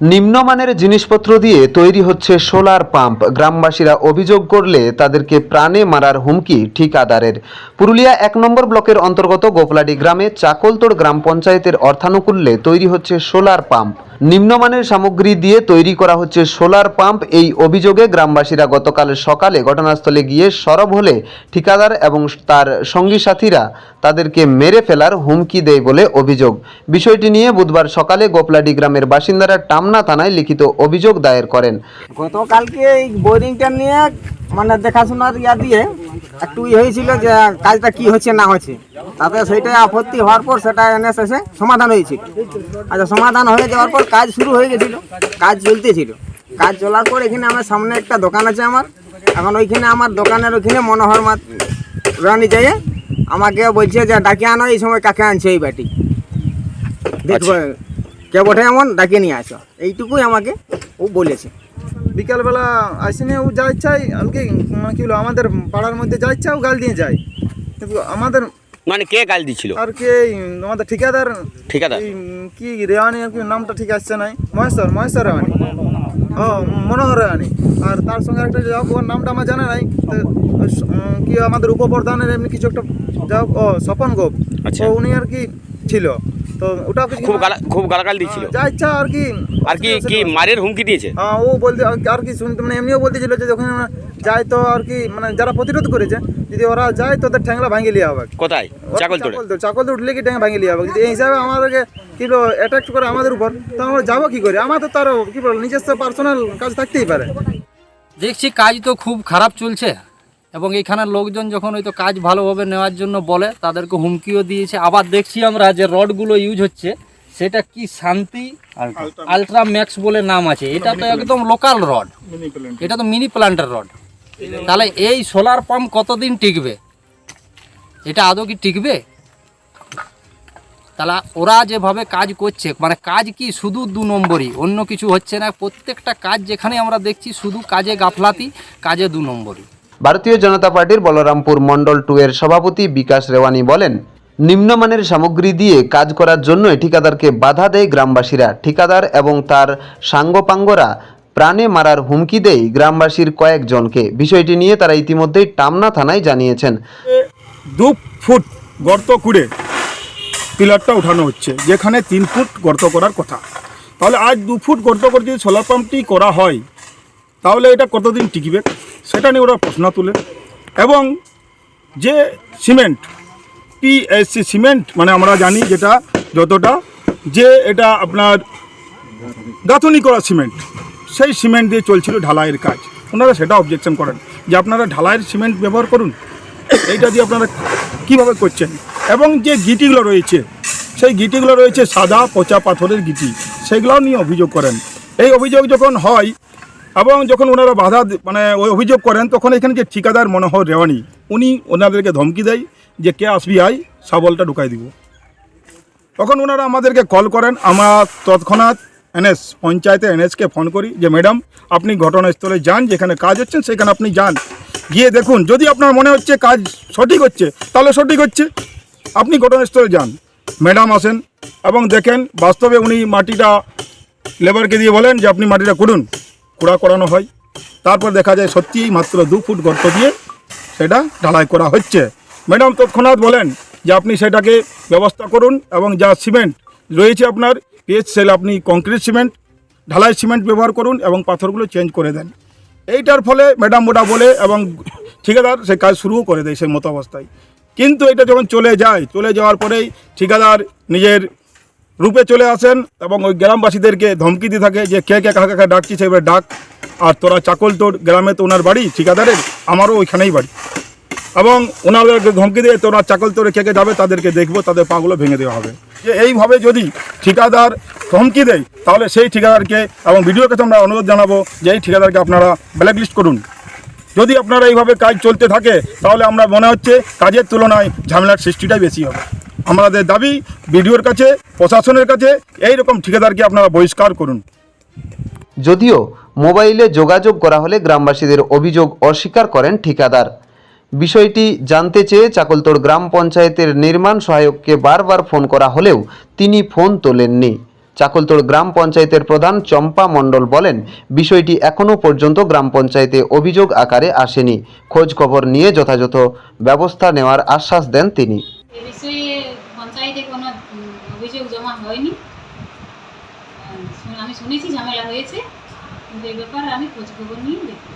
নিম্নমানের জিনিসপত্র দিয়ে তৈরি হচ্ছে সোলার পাম্প। গ্রামবাসীরা অভিযোগ করলে তাদেরকে প্রাণে মারার হুমকি ঠিকাদারের। পুরুলিয়া এক নম্বর ব্লকের অন্তর্গত গোপলাডি গ্রামে চাকলতোড় গ্রাম পঞ্চায়েতের অর্থানুকূল্যে তৈরি হচ্ছে সোলার পাম্প। নিম্নমানের সামগ্রী দিয়ে তৈরি করা হচ্ছে সোলার পাম্প। এই অভিযোগে গ্রামবাসীরা গতকাল সকালে ঘটনাস্থলে গিয়ে সরব হলে ঠিকাদার এবং তার সঙ্গী সাথীরা তাদেরকে মেরে ফেলার হুমকি দেয় বলে অভিযোগ। বিষয়টি নিয়ে বুধবার সকালে গোপলাডি গ্রামের বাসিন্দারা টামনা থানায় লিখিত অভিযোগ দায়ের করেন। গতকালকে এই বোরিংটা নিয়ে মানে দেখাশোনার ইয়া দিয়ে একটু ইয়ে হয়েছিল যে কাজটা কি হচ্ছে না হচ্ছে? তাতে সেইটা আপত্তি হওয়ার পর সেটা এনএসএসে সমাধান হয়েছিল। আচ্ছা সমাধান হয়ে যাওয়ার পর কাজ শুরু হয়ে গেছিল। কাজ চলতেছিল। কাজ চলার পর এখানে আমার সামনে একটা দোকান আছে আমার। এখন ওইখানে আমার দোকানের ওইখানে মনোহর মাত রানি যাইয়ে আমাকে বলছে যে ডাকে আনো এই সময় কাকে আনছে এই বাটি? দেখব কে বটে এমন? ডাকে নিয়ে আসো। এইটুকুই আমাকে ও বলেছে। বিকালবেলা আসেনি ও যা ইচ্ছাই আলকে মানে কি হলো আমাদের পাড়ার মধ্যে যা ইচ্ছা ও গাল দিয়ে যায়। কিন্তু আমাদের মানে কে গাল দিছিল? আর কি আমাদের ঠিকাদার ঠিকাদার? কি রেওয়ানি আর কি নামটা ঠিক আসছে নাই। মহেশ্বর মহেশ্বর রেওয়ানি ও মনোহর রেওয়ানি আর তার সঙ্গে একটা যা ওর নামটা আমার জানা নাই। কি আমাদের উপপ্রধানের এমনি কিছু একটা যা হোক, ও স্বপন গোপ। আচ্ছা। উনি আর কি ছিল। তো কিছু খুব গালা খুব গালাগাল দিছিল যা ইচ্ছা আর কি। আর কি কি মারের হুমকি দিয়েছে? হ্যাঁ ও বলতে আর কি শুনতে মানে এমনিও বলতেছিল যে যখন যাই তো আর কি মানে যারা প্রতিরোধ করেছে যদি ওরা যায় তো ওদের ঠ্যাংলা ভাঙিয়ে লিয়া হবে কোথায়? চাকল তোড়ে। চাকল চাকল উঠলে কি ঠ্যাং ভাঙিয়ে লিয়া হবে যদি এই হিসাবে আমাদেরকে কি বলো অ্যাটাক করে আমাদের উপর তো আমরা যাব কি করে? আমাদের তো আরও কি বলো নিজস্ব পার্সোনাল কাজ থাকতেই পারে। দেখছি কাজ তো খুব খারাপ চলছে। এবং এখানের লোকজন যখন হয়তো কাজ ভালোভাবে নেওয়ার জন্য বলে তাদেরকে হুমকিও দিয়েছে। আবার দেখছি আমরা যে রডগুলো ইউজ হচ্ছে সেটা কি শান্তি আলট্রা ম্যাক্স বলে নাম আছে। এটা তো একদম লোকাল রড এটা তো মিনি প্লান্টার রড তাহলে এই সোলার পাম্প কতদিন টিকবে? এটা আদৌ কি টিকবে? তাহলে ওরা যেভাবে কাজ করছে মানে কাজ কি শুধু দু নম্বরই অন্য কিছু হচ্ছে না। প্রত্যেকটা কাজ যেখানে আমরা দেখছি শুধু কাজে গাফলাতি কাজে দু নম্বরই। ভারতীয় জনতা পার্টির বলরামপুর মণ্ডল টু এর সভাপতি বিকাশ রেওয়ানি বলেন, নিম্নমানের সামগ্রী দিয়ে কাজ করার জন্য ঠিকাদারকে বাধা দেয় গ্রামবাসীরা। ঠিকাদার এবং তার সাঙ্গপাঙ্গরা প্রাণে মারার হুমকি দেয় গ্রামবাসীর কয়েকজনকে। বিষয়টি নিয়ে তারা ইতিমধ্যেই টামনা থানায় জানিয়েছেন। দু ফুট গর্ত খুঁড়ে পিলারটা উঠানো হচ্ছে, যেখানে তিন ফুট গর্ত করার কথা। তাহলে আজ দু ফুট গর্ত করে যদি সোলার পাম্পটি করা হয়, তাহলে এটা কতদিন টিকবে? সেটা নিয়ে ওরা প্রশ্ন তুলে। এবং যে সিমেন্ট পিএসসি সিমেন্ট মানে আমরা জানি যেটা যতটা, যে এটা আপনার গাঁথনি করা সিমেন্ট, সেই সিমেন্ট দিয়ে চলছিল ঢালাইয়ের কাজ। ওনারা সেটা অবজেকশন করেন যে আপনারা ঢালাইয়ের সিমেন্ট ব্যবহার করুন, এইটা দিয়ে আপনারা কীভাবে করছেন? এবং যে গিটিগুলো রয়েছে, সেই গিটিগুলো রয়েছে সাদা পচা পাথরের গিটি, সেগুলোও নিয়ে অভিযোগ করেন। এই অভিযোগ যখন হয় এবং যখন ওনারা বাধা মানে ওই অভিযোগ করেন, তখন এখানে যে ঠিকাদার মনোহর রেওয়ানি, উনি ওনাদেরকে ধমকি দেয় যে, কে আসবি আই সাবলটা ঢুকাই দিব। তখন ওনারা আমাদেরকে কল করেন, আমরা তৎক্ষণাৎ এনএস, পঞ্চায়েতে এনএসকে ফোন করি যে, ম্যাডাম, আপনি ঘটনাস্থলে যান, যেখানে কাজ হচ্ছেন সেখানে আপনি যান। গিয়ে দেখুন, যদি আপনার মনে হচ্ছে কাজ সঠিক হচ্ছে, তাহলে সঠিক হচ্ছে। আপনি ঘটনাস্থলে যান। ম্যাডাম আসেন এবং দেখেন, বাস্তবে উনি মাটিটা লেবারকে দিয়ে বলেন যে, আপনি মাটিটা করুন কুড়া করানো হয়। তারপর দেখা যায় সত্যিই মাত্র দু ফুট গর্ত দিয়ে সেটা ঢালাই করা হচ্ছে। ম্যাডাম তৎক্ষণাৎ বলেন যে আপনি সেটাকে ব্যবস্থা করুন এবং যা সিমেন্ট রয়েছে আপনার পিএইচ সেল আপনি কংক্রিট সিমেন্ট, ঢালাই সিমেন্ট ব্যবহার করুন এবং পাথরগুলো চেঞ্জ করে দেন। এইটার ফলে ম্যাডাম ওটা বলে এবং ঠিকাদার সে কাজ শুরুও করে দেয় সেই মতো অবস্থায়। কিন্তু এটা যখন চলে যায়, চলে যাওয়ার পরেই ঠিকাদার নিজের রূপে চলে আসেন এবং ওই গ্রামবাসীদেরকে ধমকি দিয়ে থাকে যে কে কে কাকে কাকে ডাকছি সেভাবে ডাক। আর তোরা চাকল তোর, গ্রামে তো ওনার বাড়ি, ঠিকাদারের, আমারও ওইখানেই বাড়ি। এবং ওনাদেরকে ধমকি দিয়ে তোরা চাকল তোরে কে কে যাবে তাদেরকে দেখব, তাদের পাগুলো ভেঙে দেওয়া হবে। যে এইভাবে যদি ঠিকাদার ধমকি দেয়, তাহলে সেই ঠিকাদারকে এবং ভিডিওর কাছে আমরা অনুরোধ জানাব যে এই ঠিকাদারকে আপনারা ব্ল্যাকলিস্ট করুন। যদি আপনারা এইভাবে কাজ চলতে থাকে, তাহলে আমরা মনে হচ্ছে কাজের তুলনায় ঝামেলার সৃষ্টিটাই বেশি হবে। আমাদের দাবি বিডিওর কাছে, প্রশাসনের কাছে এই রকম ঠিকাদারকে আপনারা বহিষ্কার করুন। যদিও মোবাইলে যোগাযোগ করা হলে গ্রামবাসীদের অভিযোগ অস্বীকার করেন ঠিকাদার। বিষয়টি জানতে চেয়ে চাকলতোড় গ্রাম পঞ্চায়েতের নির্মাণ সহায়ককে বারবার ফোন করা হলেও তিনি ফোন তোলেননি। চাকলতোড় গ্রাম পঞ্চায়েতের প্রধান চম্পা মণ্ডল বলেন, বিষয়টি এখনও পর্যন্ত গ্রাম পঞ্চায়েতে অভিযোগ আকারে আসেনি। খোঁজ খবর নিয়ে যথাযথ ব্যবস্থা নেওয়ার আশ্বাস দেন তিনি। হয়নি। আমি শুনেছি ঝামেলা হয়েছে কিন্তু এই ব্যাপারে আমি খোঁজখবর নিয়ে দেখি